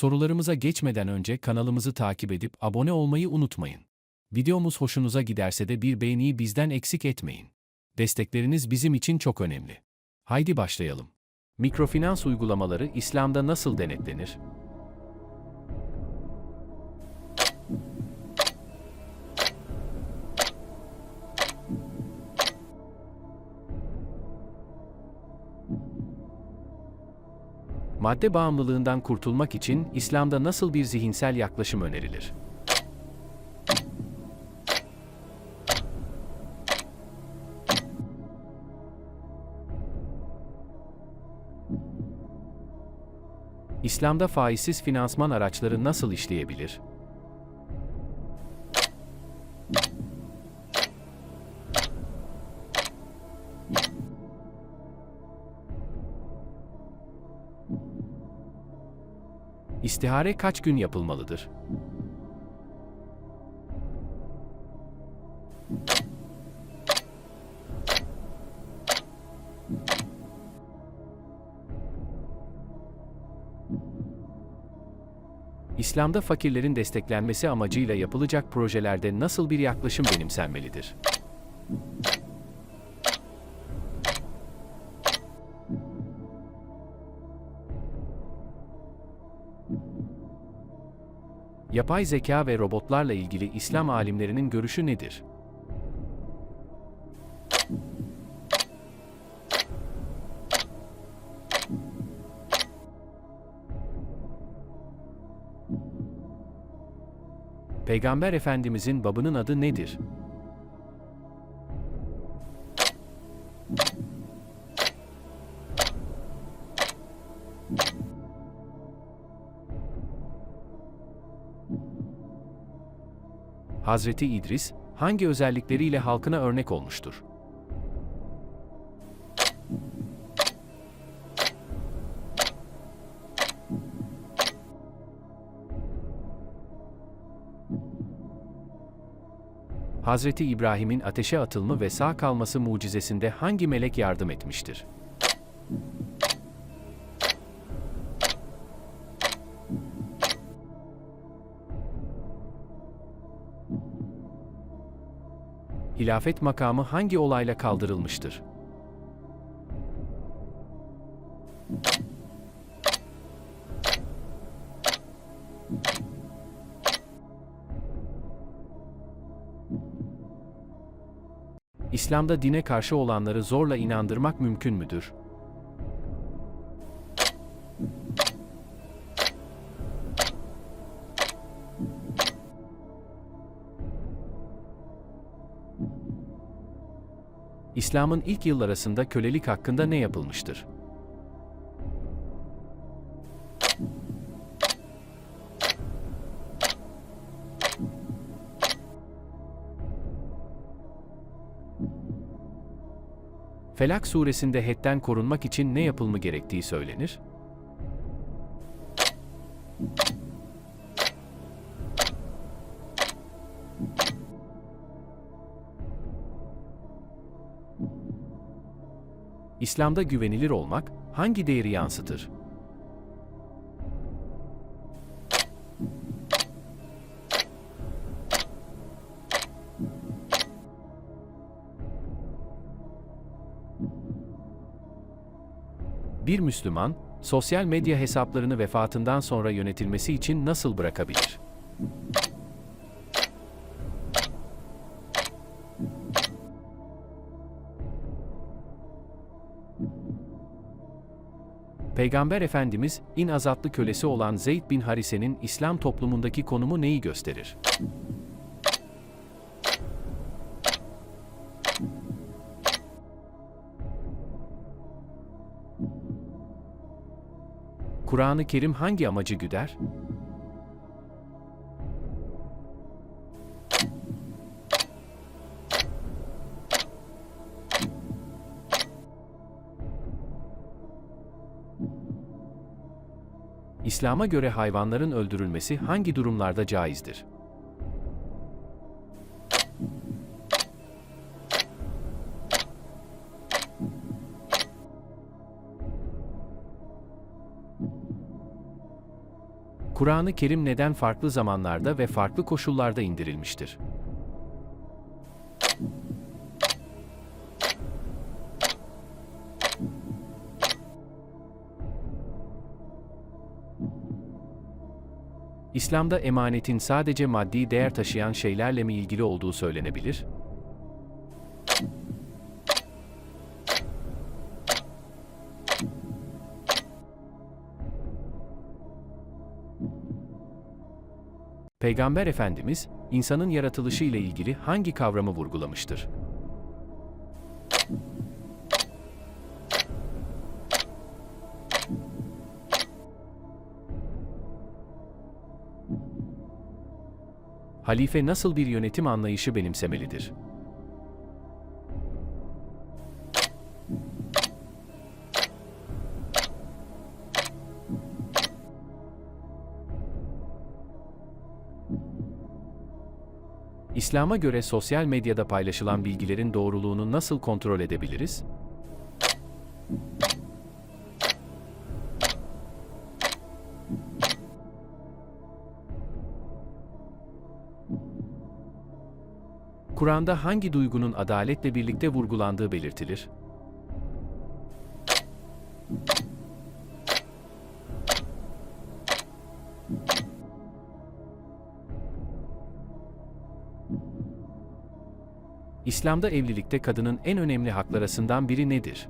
Sorularımıza geçmeden önce kanalımızı takip edip abone olmayı unutmayın. Videomuz hoşunuza giderse de bir beğeniyi bizden eksik etmeyin. Destekleriniz bizim için çok önemli. Haydi başlayalım. Mikrofinans uygulamaları İslam'da nasıl denetlenir? Madde bağımlılığından kurtulmak için İslam'da nasıl bir zihinsel yaklaşım önerilir? İslam'da faizsiz finansman araçları nasıl işleyebilir? İstihare kaç gün yapılmalıdır? İslam'da fakirlerin desteklenmesi amacıyla yapılacak projelerde nasıl bir yaklaşım benimsenmelidir? Yapay zeka ve robotlarla ilgili İslam alimlerinin görüşü nedir? Peygamber Efendimizin babının adı nedir? Hazreti İdris, hangi özellikleriyle halkına örnek olmuştur? Hazreti İbrahim'in ateşe atılma ve sağ kalması mucizesinde hangi melek yardım etmiştir? Hilafet makamı hangi olayla kaldırılmıştır? İslam'da dine karşı olanları zorla inandırmak mümkün müdür? İslam'ın ilk yıl arasında kölelik hakkında ne yapılmıştır? Felak suresinde hetten korunmak için ne yapılma gerektiği söylenir? İslam'da güvenilir olmak hangi değeri yansıtır? Bir Müslüman, sosyal medya hesaplarını vefatından sonra yönetilmesi için nasıl bırakabilir? Peygamber Efendimiz, in azatlı kölesi olan Zeyd bin Harise'nin İslam toplumundaki konumu neyi gösterir? Kur'an-ı Kerim hangi amacı güder? İslam'a göre hayvanların öldürülmesi hangi durumlarda caizdir? Kur'an-ı Kerim neden farklı zamanlarda ve farklı koşullarda indirilmiştir? İslam'da emanetin sadece maddi değer taşıyan şeylerle mi ilgili olduğu söylenebilir? Peygamber Efendimiz, insanın yaratılışı ile ilgili hangi kavramı vurgulamıştır? Halife nasıl bir yönetim anlayışı benimsemelidir? İslam'a göre sosyal medyada paylaşılan bilgilerin doğruluğunu nasıl kontrol edebiliriz? Kur'an'da hangi duygunun adaletle birlikte vurgulandığı belirtilir? İslam'da evlilikte kadının en önemli haklarından biri nedir?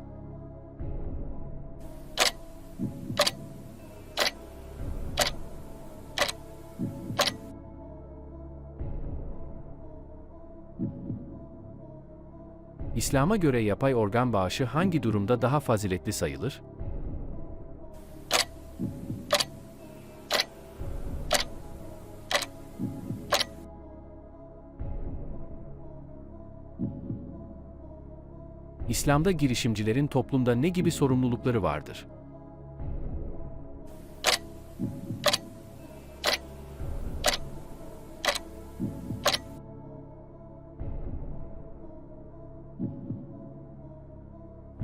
İslam'a göre yapay organ bağışı hangi durumda daha faziletli sayılır? İslam'da girişimcilerin toplumda ne gibi sorumlulukları vardır?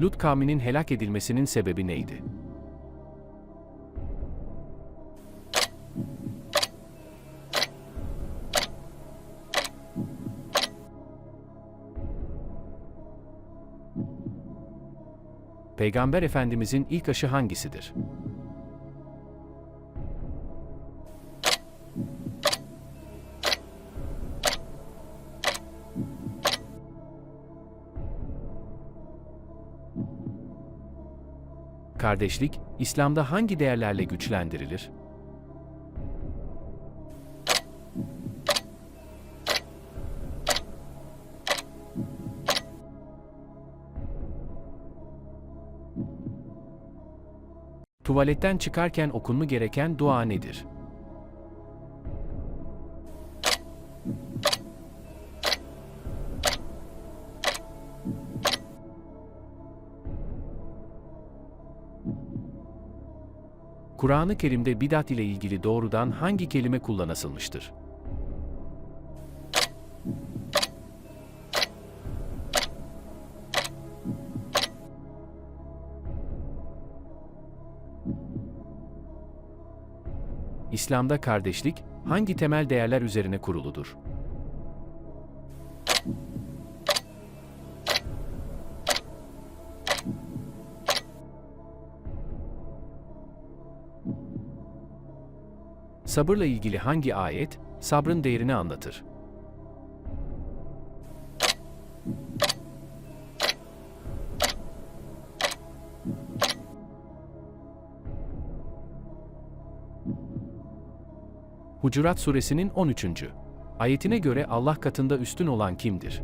Lut kavminin helak edilmesinin sebebi neydi? Peygamber Efendimizin ilk aşı hangisidir? Kardeşlik, İslam'da hangi değerlerle güçlendirilir? Tuvaletten çıkarken okunmu gereken dua nedir? Kur'an-ı Kerim'de bidat ile ilgili doğrudan hangi kelime kullanılmıştır? İslam'da kardeşlik hangi temel değerler üzerine kuruludur? Sabırla ilgili hangi ayet sabrın değerini anlatır? Hucurat suresinin 13. ayetine göre Allah katında üstün olan kimdir?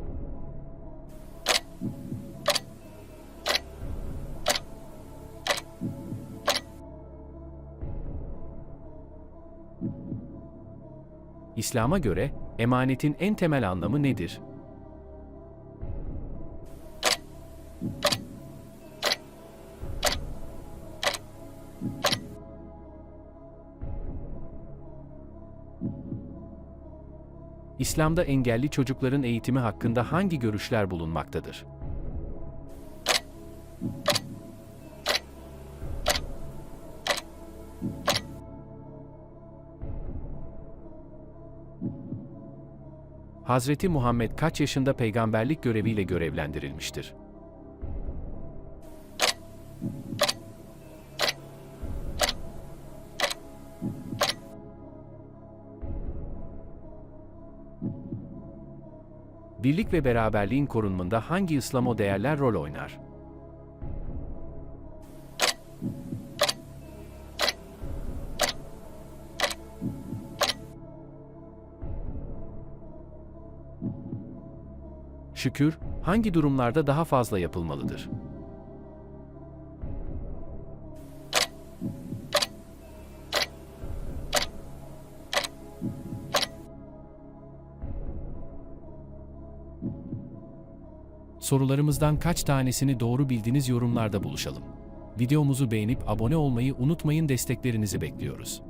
İslam'a göre emanetin en temel anlamı nedir? İslam'da engelli çocukların eğitimi hakkında hangi görüşler bulunmaktadır? Hazreti Muhammed kaç yaşında peygamberlik göreviyle görevlendirilmiştir? Birlik ve beraberliğin korunmunda hangi İslamo değerler rol oynar? Şükür, hangi durumlarda daha fazla yapılmalıdır? Sorularımızdan kaç tanesini doğru bildiğiniz yorumlarda buluşalım. Videomuzu beğenip abone olmayı unutmayın desteklerinizi bekliyoruz.